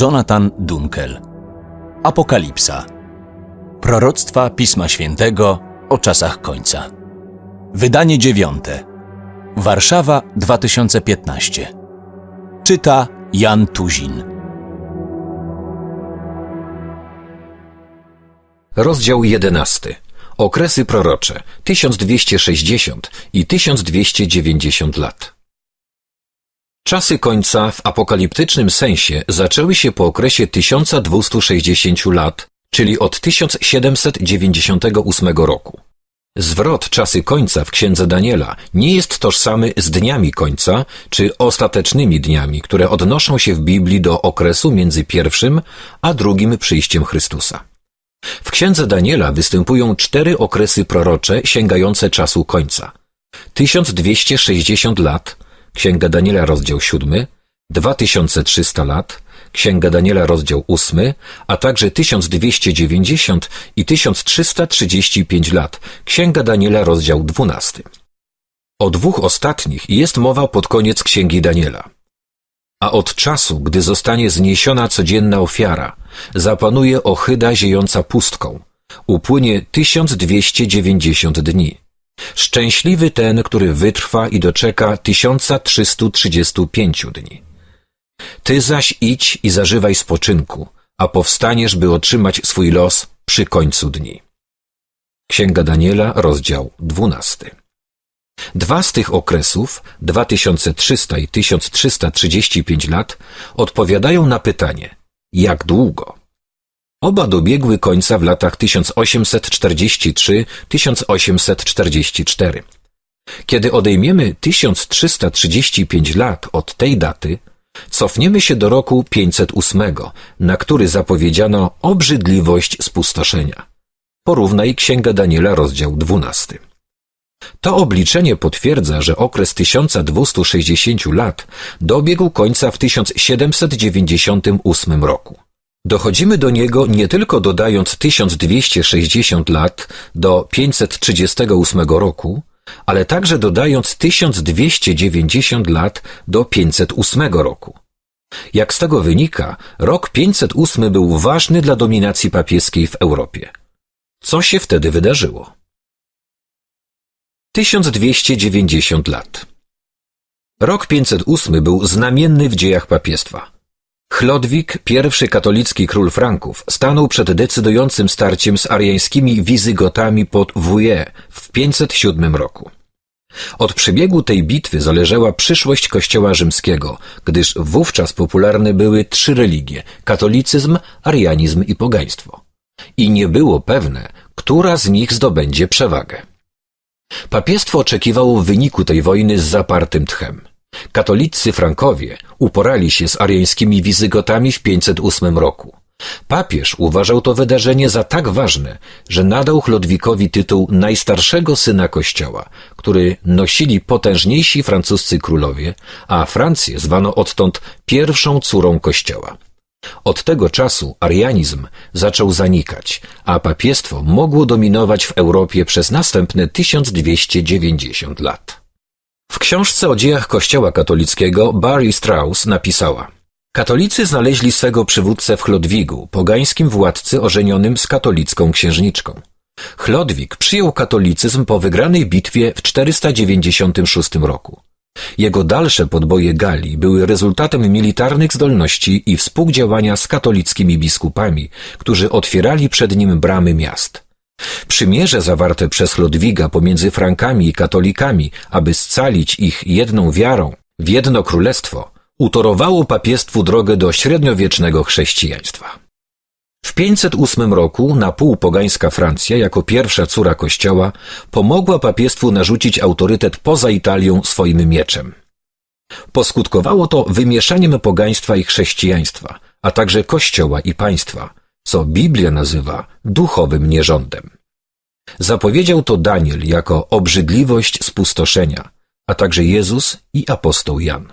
Jonathan Dunkel. Apokalipsa. Proroctwa Pisma Świętego o czasach końca. Wydanie dziewiąte. Warszawa 2015. Czyta Jan Tuzin. Rozdział 11. Okresy prorocze 1260 i 1290 lat. Czasy końca w apokaliptycznym sensie zaczęły się po okresie 1260 lat, czyli od 1798 roku. Zwrot czasy końca w księdze Daniela nie jest tożsamy z dniami końca czy ostatecznymi dniami, które odnoszą się w Biblii do okresu między pierwszym a drugim przyjściem Chrystusa. W księdze Daniela występują cztery okresy prorocze sięgające czasu końca. 1260 lat, Księga Daniela rozdział 7, 2300 lat, Księga Daniela rozdział 8, a także 1290 i 1335 lat, Księga Daniela rozdział 12. O dwóch ostatnich jest mowa pod koniec Księgi Daniela. A od czasu, gdy zostanie zniesiona codzienna ofiara, zapanuje ohyda ziejąca pustką. Upłynie 1290 dni. Szczęśliwy ten, który wytrwa i doczeka 1335 dni. Ty zaś idź i zażywaj spoczynku, a powstaniesz, by otrzymać swój los przy końcu dni. Księga Daniela, rozdział 12. Dwa z tych okresów, 2300 i 1335 lat, odpowiadają na pytanie, jak długo? Oba dobiegły końca w latach 1843-1844. Kiedy odejmiemy 1335 lat od tej daty, cofniemy się do roku 508, na który zapowiedziano obrzydliwość spustoszenia. Porównaj Księga Daniela, rozdział 12. To obliczenie potwierdza, że okres 1260 lat dobiegł końca w 1798 roku. Dochodzimy do niego nie tylko dodając 1260 lat do 538 roku, ale także dodając 1290 lat do 508 roku. Jak z tego wynika, rok 508 był ważny dla dominacji papieskiej w Europie. Co się wtedy wydarzyło? 1290 lat. Rok 508 był znamienny w dziejach papiestwa. Chlodwig, pierwszy katolicki król Franków, stanął przed decydującym starciem z ariańskimi Wizygotami pod Vouillé w 507 roku. Od przebiegu tej bitwy zależała przyszłość kościoła rzymskiego, gdyż wówczas popularne były trzy religie – katolicyzm, arianizm i pogaństwo. I nie było pewne, która z nich zdobędzie przewagę. Papiestwo oczekiwało wyniku tej wojny z zapartym tchem. Katolicy Frankowie uporali się z ariańskimi Wizygotami w 508 roku. Papież uważał to wydarzenie za tak ważne, że nadał Chlodwikowi tytuł najstarszego syna kościoła, który nosili potężniejsi francuscy królowie, a Francję zwano odtąd pierwszą córą kościoła. Od tego czasu arianizm zaczął zanikać, a papiestwo mogło dominować w Europie przez następne 1290 lat. W książce o dziejach Kościoła katolickiego Barry Strauss napisała Katolicy znaleźli swego przywódcę w Chlodwigu, pogańskim władcy ożenionym z katolicką księżniczką. Chlodwig przyjął katolicyzm po wygranej bitwie w 496 roku. Jego dalsze podboje Galii były rezultatem militarnych zdolności i współdziałania z katolickimi biskupami, którzy otwierali przed nim bramy miast. Przymierze zawarte przez Ludwiga pomiędzy Frankami i katolikami, aby scalić ich jedną wiarą w jedno królestwo, utorowało papiestwu drogę do średniowiecznego chrześcijaństwa. W 508 roku napółpogańska Francja, jako pierwsza córa kościoła, pomogła papiestwu narzucić autorytet poza Italią swoim mieczem. Poskutkowało to wymieszaniem pogaństwa i chrześcijaństwa, a także kościoła i państwa, co Biblia nazywa duchowym nierządem. Zapowiedział to Daniel jako obrzydliwość spustoszenia, a także Jezus i apostoł Jan.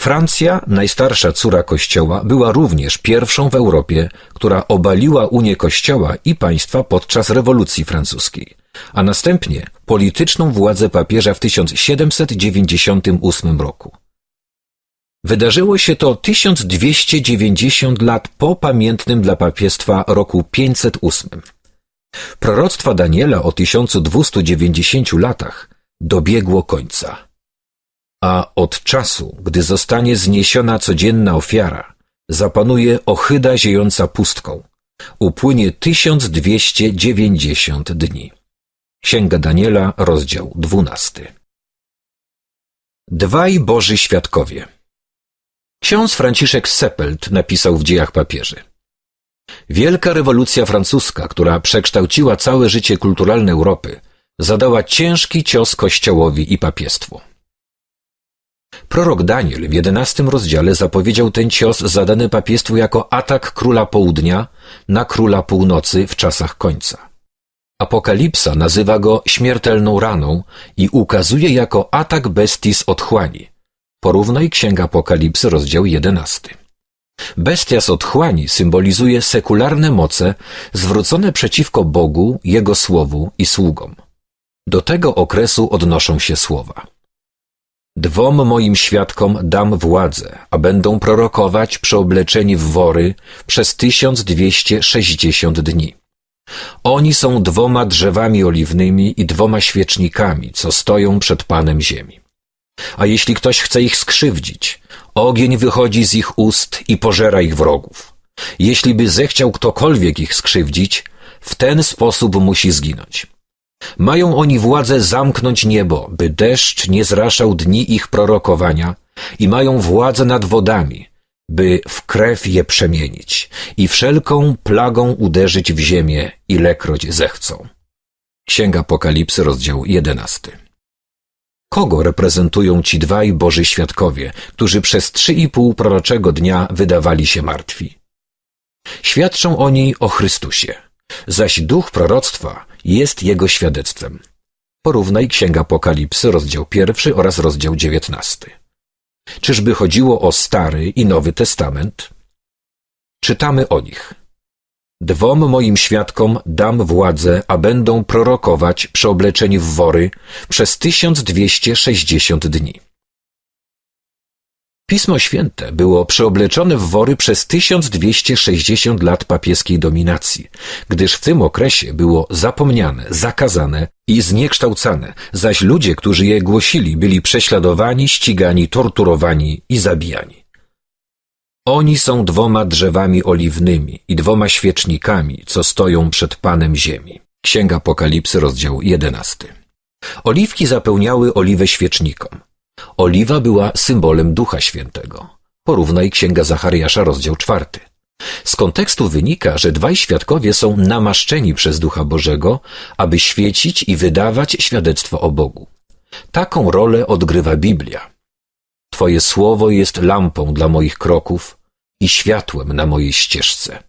Francja, najstarsza córa Kościoła, była również pierwszą w Europie, która obaliła Unię Kościoła i państwa podczas rewolucji francuskiej, a następnie polityczną władzę papieża w 1798 roku. Wydarzyło się to 1290 lat po pamiętnym dla papiestwa roku 508. Proroctwa Daniela o 1290 latach dobiegło końca. A od czasu, gdy zostanie zniesiona codzienna ofiara, zapanuje ohyda ziejąca pustką. Upłynie 1290 dni. Księga Daniela, rozdział 12. Dwaj Boży Świadkowie Ksiądz Franciszek Seppelt napisał w dziejach papieży. Wielka rewolucja francuska, która przekształciła całe życie kulturalne Europy, zadała ciężki cios Kościołowi i papiestwu. Prorok Daniel w jedenastym rozdziale zapowiedział ten cios zadany papiestwu jako atak króla południa na króla północy w czasach końca. Apokalipsa nazywa go śmiertelną raną i ukazuje jako atak bestii z otchłani. Porównaj Księga Apokalipsy, rozdział 11. Bestia z otchłani symbolizuje sekularne moce zwrócone przeciwko Bogu, Jego Słowu i sługom. Do tego okresu odnoszą się słowa. Dwom moim świadkom dam władzę, a będą prorokować przeobleczeni w wory przez 1260 dni. Oni są dwoma drzewami oliwnymi i dwoma świecznikami, co stoją przed Panem ziemi. A jeśli ktoś chce ich skrzywdzić, ogień wychodzi z ich ust i pożera ich wrogów. Jeśli by zechciał ktokolwiek ich skrzywdzić, w ten sposób musi zginąć. Mają oni władzę zamknąć niebo, by deszcz nie zraszał dni ich prorokowania i mają władzę nad wodami, by w krew je przemienić i wszelką plagą uderzyć w ziemię, ilekroć zechcą. Księga Apokalipsy, rozdział 11. Kogo reprezentują ci dwaj Boży świadkowie, którzy przez trzy i pół proroczego dnia wydawali się martwi? Świadczą oni o Chrystusie, zaś duch proroctwa jest jego świadectwem. Porównaj Księga Apokalipsy, rozdział pierwszy oraz rozdział dziewiętnasty. Czyżby chodziło o Stary i Nowy Testament? Czytamy o nich. Dwom moim świadkom dam władzę, a będą prorokować przeobleczeni w wory przez 1260 dni. Pismo Święte było przeobleczone w wory przez 1260 lat papieskiej dominacji, gdyż w tym okresie było zapomniane, zakazane i zniekształcane, zaś ludzie, którzy je głosili, byli prześladowani, ścigani, torturowani i zabijani. Oni są dwoma drzewami oliwnymi i dwoma świecznikami, co stoją przed Panem Ziemi. Księga Apokalipsy, rozdział 11. Oliwki zapełniały oliwę świecznikom. Oliwa była symbolem Ducha Świętego. Porównaj Księga Zachariasza, rozdział czwarty. Z kontekstu wynika, że dwaj świadkowie są namaszczeni przez Ducha Bożego, aby świecić i wydawać świadectwo o Bogu. Taką rolę odgrywa Biblia. Twoje słowo jest lampą dla moich kroków i światłem na mojej ścieżce.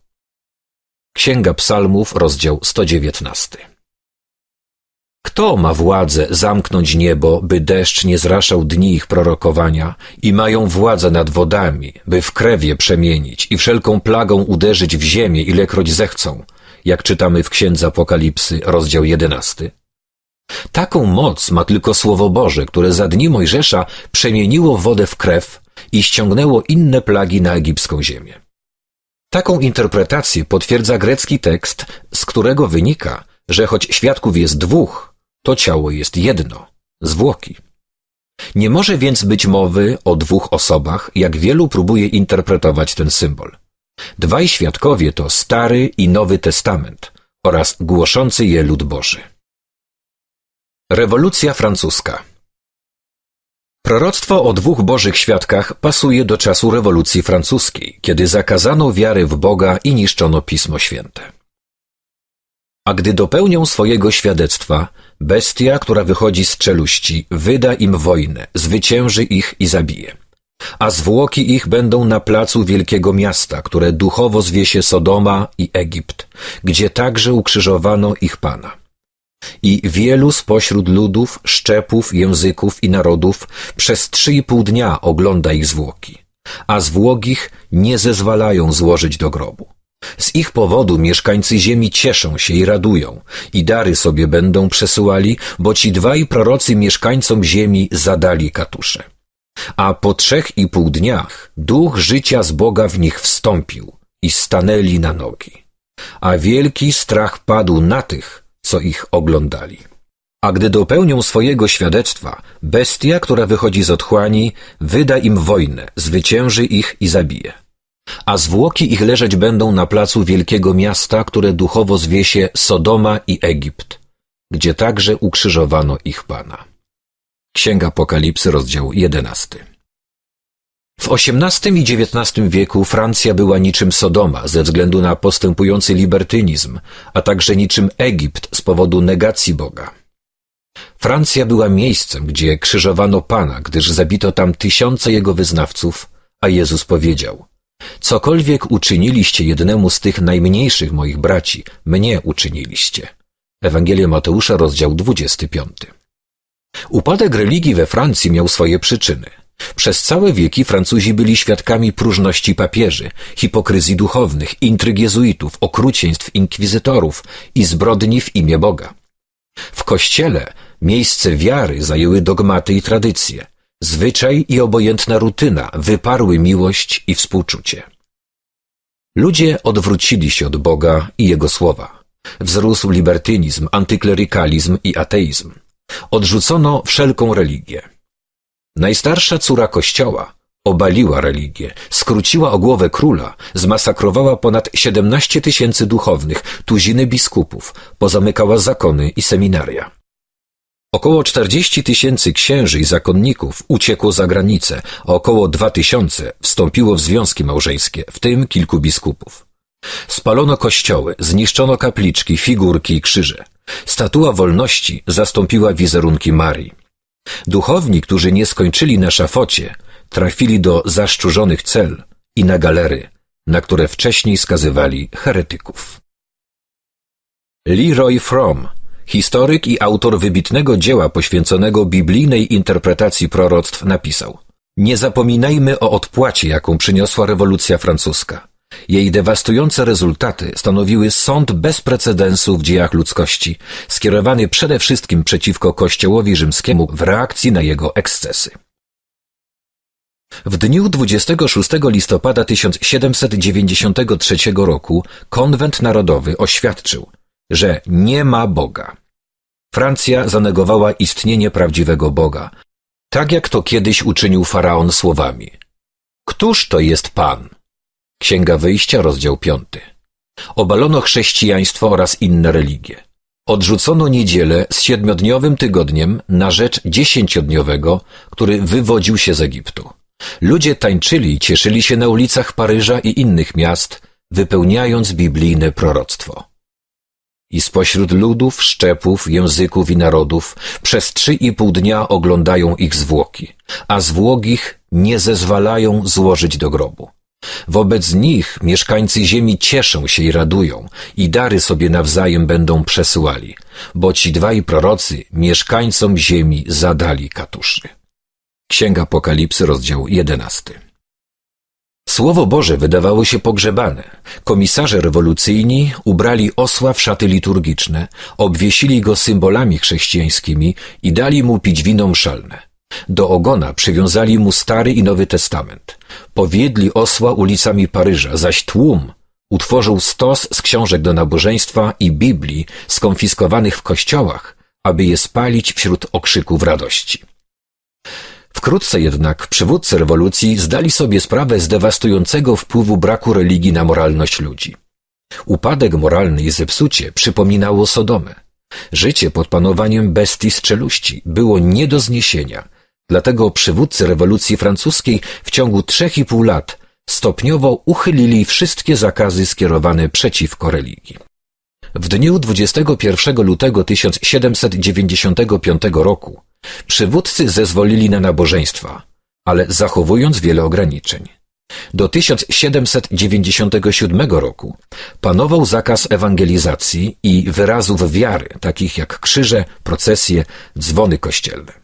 Księga Psalmów, rozdział 119. Kto ma władzę zamknąć niebo, by deszcz nie zraszał dni ich prorokowania i mają władzę nad wodami, by w krewie przemienić i wszelką plagą uderzyć w ziemię, ilekroć zechcą, jak czytamy w Księdze Apokalipsy, rozdział 11? Taką moc ma tylko Słowo Boże, które za dni Mojżesza przemieniło wodę w krew i ściągnęło inne plagi na egipską ziemię. Taką interpretację potwierdza grecki tekst, z którego wynika, że choć świadków jest dwóch, to ciało jest jedno, zwłoki. Nie może więc być mowy o dwóch osobach, jak wielu próbuje interpretować ten symbol. Dwaj świadkowie to Stary i Nowy Testament oraz głoszący je lud Boży. Rewolucja francuska Proroctwo o dwóch Bożych świadkach pasuje do czasu rewolucji francuskiej, kiedy zakazano wiary w Boga i niszczono Pismo Święte. A gdy dopełnią swojego świadectwa, bestia, która wychodzi z czeluści, wyda im wojnę, zwycięży ich i zabije. A zwłoki ich będą na placu wielkiego miasta, które duchowo zwie się Sodoma i Egipt, gdzie także ukrzyżowano ich Pana. I wielu spośród ludów, szczepów, języków i narodów przez trzy i pół dnia ogląda ich zwłoki, a zwłok ich nie zezwalają złożyć do grobu. Z ich powodu mieszkańcy ziemi cieszą się i radują i dary sobie będą przesyłali, bo ci dwaj prorocy mieszkańcom ziemi zadali katusze. A po trzech i pół dniach duch życia z Boga w nich wstąpił i stanęli na nogi. A wielki strach padł na tych, co ich oglądali. A gdy dopełnią swojego świadectwa, bestia, która wychodzi z otchłani, wyda im wojnę, zwycięży ich i zabije. A zwłoki ich leżeć będą na placu wielkiego miasta, które duchowo zwie się Sodoma i Egipt, gdzie także ukrzyżowano ich Pana. Księga Apokalipsy, rozdział 11. W XVIII i XIX wieku Francja była niczym Sodoma ze względu na postępujący libertynizm, a także niczym Egipt z powodu negacji Boga. Francja była miejscem, gdzie krzyżowano Pana, gdyż zabito tam tysiące jego wyznawców, a Jezus powiedział: Cokolwiek uczyniliście jednemu z tych najmniejszych moich braci, mnie uczyniliście. Ewangelia Mateusza, rozdział 25. Upadek religii we Francji miał swoje przyczyny. Przez całe wieki Francuzi byli świadkami próżności papieży, hipokryzji duchownych, intryg jezuitów, okrucieństw inkwizytorów i zbrodni w imię Boga. W kościele miejsce wiary zajęły dogmaty i tradycje. Zwyczaj i obojętna rutyna wyparły miłość i współczucie. Ludzie odwrócili się od Boga i Jego słowa. Wzrósł libertynizm, antyklerykalizm i ateizm. Odrzucono wszelką religię. Najstarsza córa kościoła obaliła religię, skróciła o głowę króla, zmasakrowała ponad 17 tysięcy duchownych, tuziny biskupów, pozamykała zakony i seminaria. Około 40 tysięcy księży i zakonników uciekło za granicę, a około 2 tysiące wstąpiło w związki małżeńskie, w tym kilku biskupów. Spalono kościoły, zniszczono kapliczki, figurki i krzyże. Statua wolności zastąpiła wizerunki Marii. Duchowni, którzy nie skończyli na szafocie, trafili do zaszczurzonych cel i na galery, na które wcześniej skazywali heretyków. Leroy Fromm, historyk i autor wybitnego dzieła poświęconego biblijnej interpretacji proroctw, napisał Nie zapominajmy o odpłacie, jaką przyniosła rewolucja francuska. Jej dewastujące rezultaty stanowiły sąd bez precedensu w dziejach ludzkości, skierowany przede wszystkim przeciwko Kościołowi rzymskiemu w reakcji na jego ekscesy. W dniu 26 listopada 1793 roku konwent narodowy oświadczył, że nie ma Boga. Francja zanegowała istnienie prawdziwego Boga, tak jak to kiedyś uczynił faraon słowami: Któż to jest Pan? Księga Wyjścia, rozdział 5. Obalono chrześcijaństwo oraz inne religie. Odrzucono niedzielę z siedmiodniowym tygodniem na rzecz dziesięciodniowego, który wywodził się z Egiptu. Ludzie tańczyli i cieszyli się na ulicach Paryża i innych miast, wypełniając biblijne proroctwo. I spośród ludów, szczepów, języków i narodów przez trzy i pół dnia oglądają ich zwłoki, a zwłok ich nie zezwalają złożyć do grobu. Wobec nich mieszkańcy ziemi cieszą się i radują i dary sobie nawzajem będą przesyłali, bo ci dwaj prorocy mieszkańcom ziemi zadali katuszy. Księga Apokalipsy, rozdział 11. Słowo Boże wydawało się pogrzebane. Komisarze rewolucyjni ubrali osła w szaty liturgiczne, obwiesili go symbolami chrześcijańskimi i dali mu pić wino mszalne. Do ogona przywiązali mu Stary i Nowy Testament. Powiedli osła ulicami Paryża, zaś tłum utworzył stos z książek do nabożeństwa i Biblii skonfiskowanych w kościołach, aby je spalić wśród okrzyków radości. Wkrótce jednak przywódcy rewolucji zdali sobie sprawę z dewastującego wpływu braku religii na moralność ludzi. Upadek moralny i zepsucie przypominało Sodomę. Życie pod panowaniem bestii z czeluści było nie do zniesienia, dlatego przywódcy rewolucji francuskiej w ciągu trzech i pół lat stopniowo uchylili wszystkie zakazy skierowane przeciwko religii. W dniu 21 lutego 1795 roku przywódcy zezwolili na nabożeństwa, ale zachowując wiele ograniczeń. Do 1797 roku panował zakaz ewangelizacji i wyrazów wiary, takich jak krzyże, procesje, dzwony kościelne.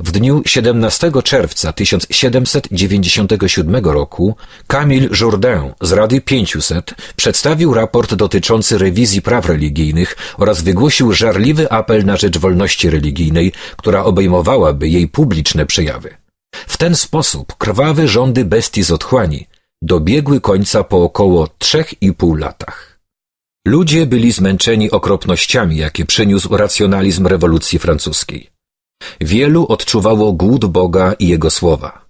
W dniu 17 czerwca 1797 roku Camille Jourdain z Rady 500 przedstawił raport dotyczący rewizji praw religijnych oraz wygłosił żarliwy apel na rzecz wolności religijnej, która obejmowałaby jej publiczne przejawy. W ten sposób krwawe rządy bestii z otchłani dobiegły końca po około trzech i pół latach. Ludzie byli zmęczeni okropnościami, jakie przyniósł racjonalizm rewolucji francuskiej. Wielu odczuwało głód Boga i Jego słowa.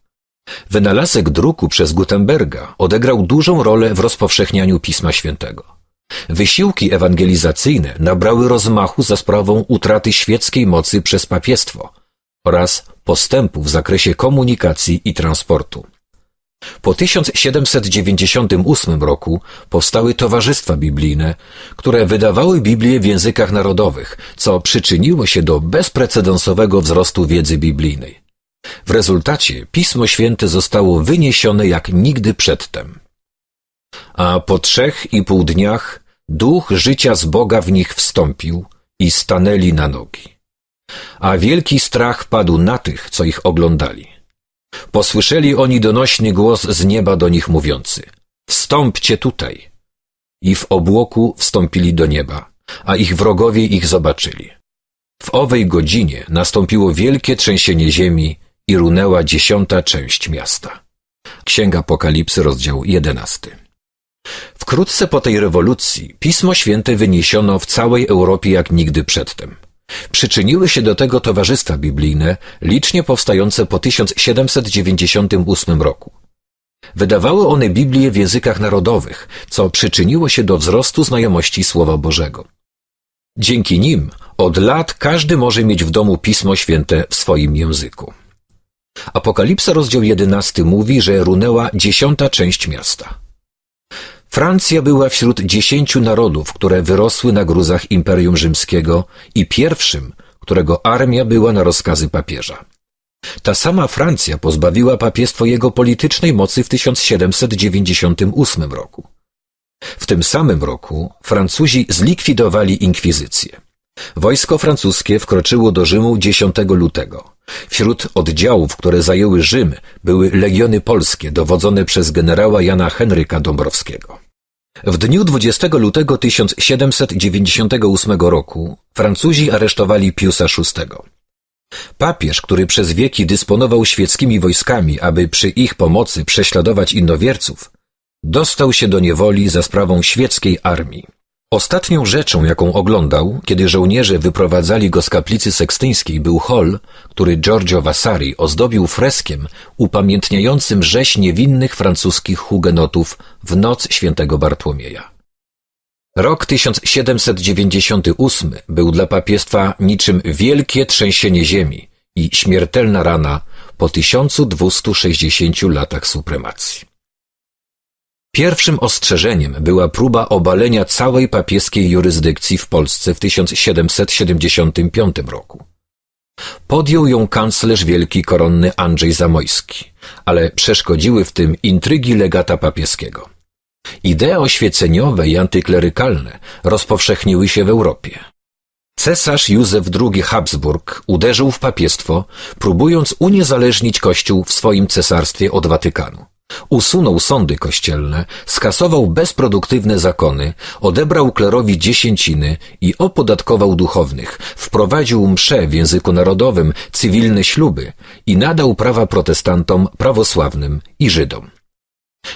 Wynalazek druku przez Gutenberga odegrał dużą rolę w rozpowszechnianiu Pisma Świętego. Wysiłki ewangelizacyjne nabrały rozmachu za sprawą utraty świeckiej mocy przez papiestwo oraz postępu w zakresie komunikacji i transportu. Po 1798 roku powstały towarzystwa biblijne, które wydawały Biblię w językach narodowych, co przyczyniło się do bezprecedensowego wzrostu wiedzy biblijnej. W rezultacie Pismo Święte zostało wyniesione jak nigdy przedtem. A po trzech i pół dniach duch życia z Boga w nich wstąpił i stanęli na nogi. A wielki strach padł na tych, co ich oglądali. Posłyszeli oni donośny głos z nieba do nich mówiący: Wstąpcie tutaj. I w obłoku wstąpili do nieba, a ich wrogowie ich zobaczyli. W owej godzinie nastąpiło wielkie trzęsienie ziemi i runęła dziesiąta część miasta. Księga Apokalipsy, rozdział jedenasty. Wkrótce po tej rewolucji Pismo Święte wyniesiono w całej Europie jak nigdy przedtem. Przyczyniły się do tego towarzystwa biblijne, licznie powstające po 1798 roku. Wydawały one Biblię w językach narodowych, co przyczyniło się do wzrostu znajomości Słowa Bożego. Dzięki nim od lat każdy może mieć w domu Pismo Święte w swoim języku. Apokalipsa rozdział 11 mówi, że runęła dziesiąta część miasta. Francja była wśród dziesięciu narodów, które wyrosły na gruzach Imperium Rzymskiego i pierwszym, którego armia była na rozkazy papieża. Ta sama Francja pozbawiła papiestwo jego politycznej mocy w 1798 roku. W tym samym roku Francuzi zlikwidowali inkwizycję. Wojsko francuskie wkroczyło do Rzymu 10 lutego. Wśród oddziałów, które zajęły Rzym, były legiony polskie dowodzone przez generała Jana Henryka Dąbrowskiego. W dniu 20 lutego 1798 roku Francuzi aresztowali Piusa VI. Papież, który przez wieki dysponował świeckimi wojskami, aby przy ich pomocy prześladować innowierców, dostał się do niewoli za sprawą świeckiej armii. Ostatnią rzeczą, jaką oglądał, kiedy żołnierze wyprowadzali go z kaplicy sekstyńskiej, był hol, który Giorgio Vasari ozdobił freskiem upamiętniającym rzeź niewinnych francuskich hugenotów w noc świętego Bartłomieja. Rok 1798 był dla papiestwa niczym wielkie trzęsienie ziemi i śmiertelna rana po 1260 latach supremacji. Pierwszym ostrzeżeniem była próba obalenia całej papieskiej jurysdykcji w Polsce w 1775 roku. Podjął ją kanclerz wielki koronny Andrzej Zamojski, ale przeszkodziły w tym intrygi legata papieskiego. Idee oświeceniowe i antyklerykalne rozpowszechniły się w Europie. Cesarz Józef II Habsburg uderzył w papiestwo, próbując uniezależnić Kościół w swoim cesarstwie od Watykanu. Usunął sądy kościelne, skasował bezproduktywne zakony, odebrał klerowi dziesięciny i opodatkował duchownych, wprowadził msze w języku narodowym, cywilne śluby i nadał prawa protestantom, prawosławnym i Żydom.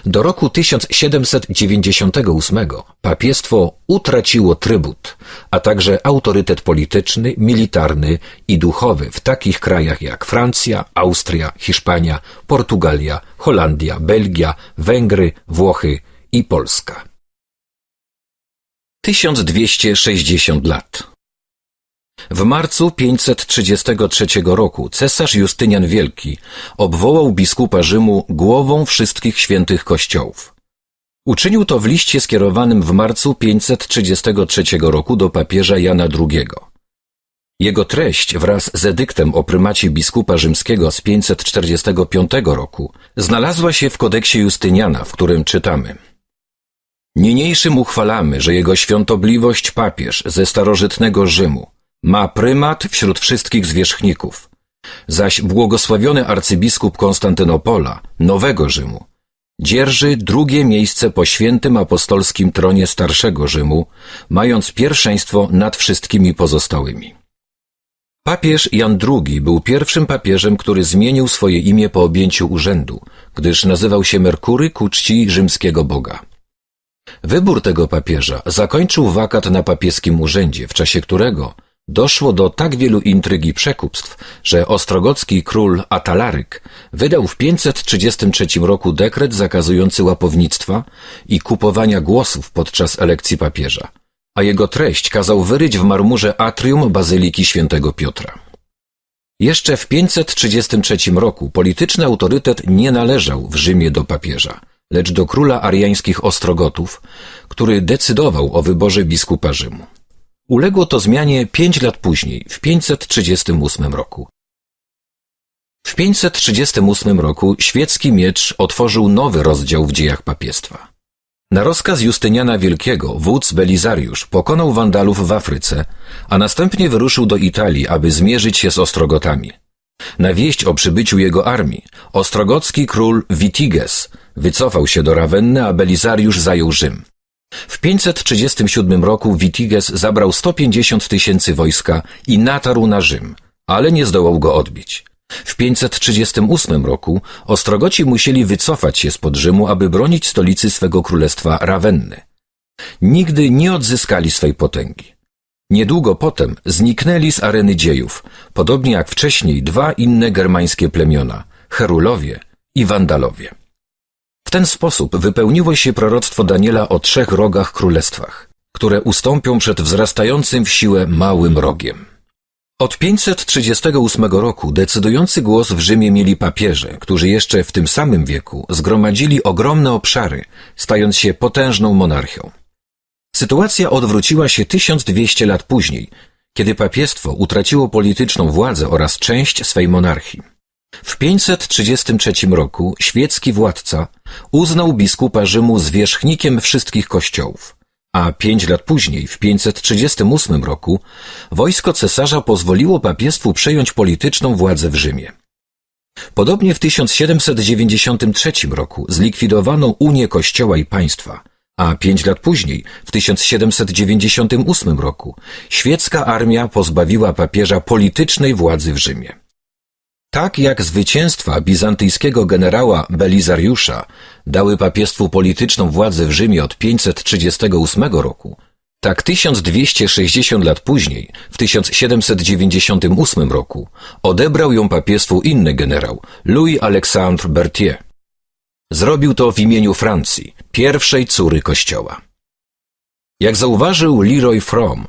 Do roku 1798 papiestwo utraciło trybut, a także autorytet polityczny, militarny i duchowy w takich krajach jak Francja, Austria, Hiszpania, Portugalia, Holandia, Belgia, Węgry, Włochy i Polska. 1260 lat w marcu 533 roku cesarz Justynian Wielki obwołał biskupa Rzymu głową wszystkich świętych kościołów. Uczynił to w liście skierowanym w marcu 533 roku do papieża Jana II. Jego treść wraz z edyktem o prymacie biskupa rzymskiego z 545 roku znalazła się w kodeksie Justyniana, w którym czytamy Niniejszym uchwalamy, że jego świątobliwość papież ze starożytnego Rzymu ma prymat wśród wszystkich zwierzchników, zaś błogosławiony arcybiskup Konstantynopola, Nowego Rzymu, dzierży drugie miejsce po świętym apostolskim tronie starszego Rzymu, mając pierwszeństwo nad wszystkimi pozostałymi. Papież Jan II był pierwszym papieżem, który zmienił swoje imię po objęciu urzędu, gdyż nazywał się Merkury ku czci rzymskiego boga. Wybór tego papieża zakończył wakat na papieskim urzędzie, w czasie którego doszło do tak wielu intryg i przekupstw, że ostrogocki król Atalaryk wydał w 533 roku dekret zakazujący łapownictwa i kupowania głosów podczas elekcji papieża, a jego treść kazał wyryć w marmurze atrium Bazyliki Świętego Piotra. Jeszcze w 533 roku polityczny autorytet nie należał w Rzymie do papieża, lecz do króla ariańskich Ostrogotów, który decydował o wyborze biskupa Rzymu. Uległo to zmianie pięć lat później, w 538 roku. W 538 roku świecki miecz otworzył nowy rozdział w dziejach papiestwa. Na rozkaz Justyniana Wielkiego wódz Belizariusz pokonał Wandalów w Afryce, a następnie wyruszył do Italii, aby zmierzyć się z Ostrogotami. Na wieść o przybyciu jego armii, ostrogocki król Witiges wycofał się do Rawenny, a Belizariusz zajął Rzym. W 537 roku Witiges zabrał 150 tysięcy wojska i natarł na Rzym, ale nie zdołał go odbić. W 538 roku Ostrogoci musieli wycofać się spod Rzymu, aby bronić stolicy swego królestwa Rawenny. Nigdy nie odzyskali swej potęgi. Niedługo potem zniknęli z areny dziejów, podobnie jak wcześniej dwa inne germańskie plemiona Herulowie i Wandalowie. Ten sposób wypełniło się proroctwo Daniela o trzech rogach królestwach, które ustąpią przed wzrastającym w siłę małym rogiem. Od 538 roku decydujący głos w Rzymie mieli papieże, którzy jeszcze w tym samym wieku zgromadzili ogromne obszary, stając się potężną monarchią. Sytuacja odwróciła się 1200 lat później, kiedy papiestwo utraciło polityczną władzę oraz część swej monarchii. W 533 roku świecki władca uznał biskupa Rzymu zwierzchnikiem wszystkich kościołów, a pięć lat później, w 538 roku, wojsko cesarza pozwoliło papiestwu przejąć polityczną władzę w Rzymie. Podobnie w 1793 roku zlikwidowano Unię Kościoła i Państwa, a pięć lat później, w 1798 roku, świecka armia pozbawiła papieża politycznej władzy w Rzymie. Tak jak zwycięstwa bizantyjskiego generała Belizariusza dały papiestwu polityczną władzę w Rzymie od 538 roku, tak 1260 lat później, w 1798 roku, odebrał ją papiestwu inny generał, Louis Alexandre Berthier. Zrobił to w imieniu Francji, pierwszej córy kościoła. Jak zauważył Leroy Fromm,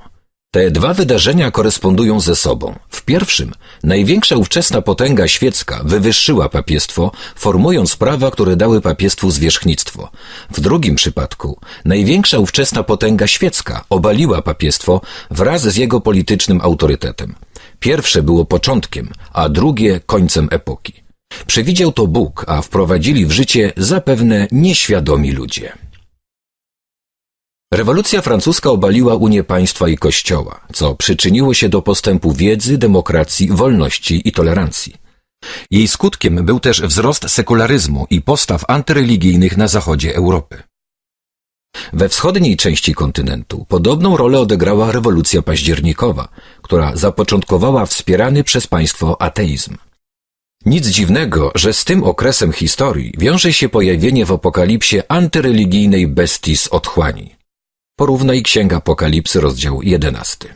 te dwa wydarzenia korespondują ze sobą. W pierwszym, największa ówczesna potęga świecka wywyższyła papiestwo, formując prawa, które dały papiestwu zwierzchnictwo. W drugim przypadku, największa ówczesna potęga świecka obaliła papiestwo wraz z jego politycznym autorytetem. Pierwsze było początkiem, a drugie końcem epoki. Przewidział to Bóg, a wprowadzili w życie zapewne nieświadomi ludzie. Rewolucja francuska obaliła Unię państwa i kościoła, co przyczyniło się do postępu wiedzy, demokracji, wolności i tolerancji. Jej skutkiem był też wzrost sekularyzmu i postaw antyreligijnych na zachodzie Europy. We wschodniej części kontynentu podobną rolę odegrała rewolucja październikowa, która zapoczątkowała wspierany przez państwo ateizm. Nic dziwnego, że z tym okresem historii wiąże się pojawienie w apokalipsie antyreligijnej bestii z otchłani. Porównaj Księga Apokalipsy, rozdział 11.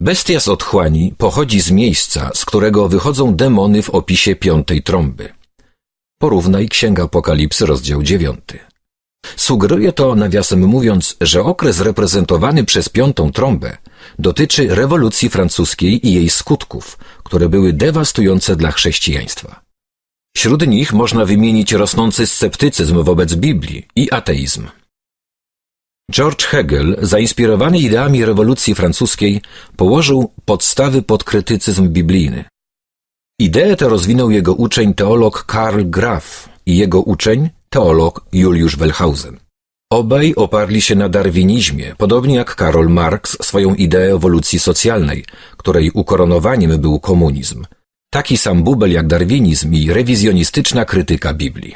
Bestia z otchłani pochodzi z miejsca, z którego wychodzą demony w opisie piątej trąby. Porównaj Księga Apokalipsy, rozdział 9. Sugeruje to, nawiasem mówiąc, że okres reprezentowany przez piątą trąbę dotyczy rewolucji francuskiej i jej skutków, które były dewastujące dla chrześcijaństwa. Wśród nich można wymienić rosnący sceptycyzm wobec Biblii i ateizm. George Hegel, zainspirowany ideami rewolucji francuskiej, położył podstawy pod krytycyzm biblijny. Ideę tę rozwinął jego uczeń teolog Karl Graf i jego uczeń teolog Juliusz Wellhausen. Obaj oparli się na darwinizmie, podobnie jak Karol Marx swoją ideę ewolucji socjalnej, której ukoronowaniem był komunizm. Taki sam bubel jak darwinizm i rewizjonistyczna krytyka Biblii.